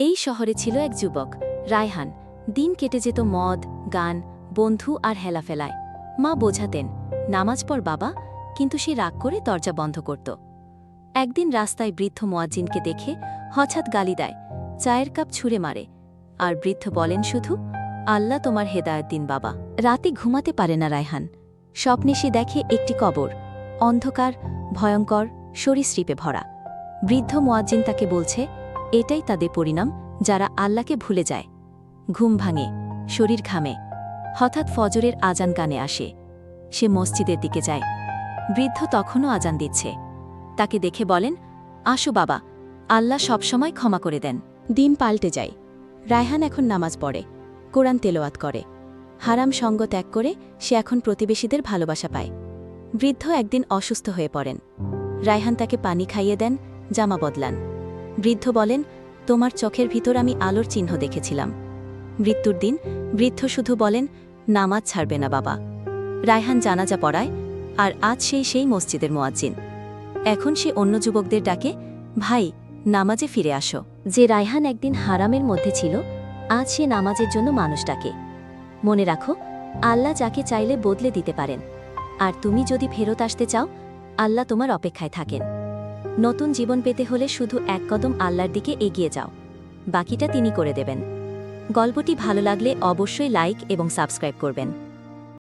এই শহরে ছিল এক যুবক, রায়হান। দিন কেটে যেত মদ, গান, বন্ধু আর হেলাফেলায়। মা বোঝাতেন, নামাজ পড় বাবা। কিন্তু সে রাগ করে দরজা বন্ধ করত। একদিন রাস্তায় বৃদ্ধ মোয়াজ্জিনকে দেখে হঠাৎ গালি দেয়, চায়ের কাপ ছুঁড়ে মারে। আর বৃদ্ধ বলেন শুধু, আল্লাহ তোমার হেদায়ত দিন বাবা। রাতে ঘুমাতে পারে না রায়হান। স্বপ্নে সে দেখে একটি কবর, অন্ধকার, ভয়ঙ্কর, সরীসৃপে ভরা। বৃদ্ধ মোয়াজ্জিন তাকে বলছে এটাই তাদের পরিণাম, যারা আল্লাহকে ভুলে যায়। ঘুম ভাঙে, শরীর ঘামে। হঠাৎ ফজরের আজান কানে আসে। সে মসজিদের দিকে যায়। বৃদ্ধ তখনও আজান দিচ্ছে। তাকে দেখে বলেন, আসো বাবা, আল্লাহ সবসময় ক্ষমা করে দেন। দিন পাল্টে যায়। রায়হান এখন নামাজ পড়ে, কোরআন তেলোয়াত করে। হারাম সঙ্গ ত্যাগ করে সে এখন প্রতিবেশীদের ভালোবাসা পায়। বৃদ্ধ একদিন অসুস্থ হয়ে পড়েন। রায়হান তাকে পানি খাইয়ে দেন, জামা বদলান। বৃদ্ধ বলেন, তোমার চোখের ভিতর আমি আলোর চিহ্ন দেখেছিলাম। মৃত্যুর দিন বৃদ্ধ শুধু বলেন, নামাজ ছাড়বে না বাবা। রায়হান জানাজা পড়ায়, আর আজ সেই সেই মসজিদের মোয়াজ্জিন। এখন সে অন্য যুবকদের ডাকে, ভাই, নামাজে ফিরে আসো। যে রায়হান একদিন হারামের মধ্যে ছিল, আজ সে নামাজের জন্য মানুষ ডাকে। মনে রাখো, আল্লাহ যাকে চাইলে বদলে দিতে পারেন। আর তুমি যদি ফেরত আসতে চাও, আল্লাহ তোমার অপেক্ষায় থাকেন। নতুন জীবন পেতে হলে শুধু এক কদম আল্লাহর দিকে এগিয়ে যাও। বাকিটা তিনি করে দেবেন। গল্পটি ভালো লাগলে অবশ্যই লাইক এবং সাবস্ক্রাইব করবেন।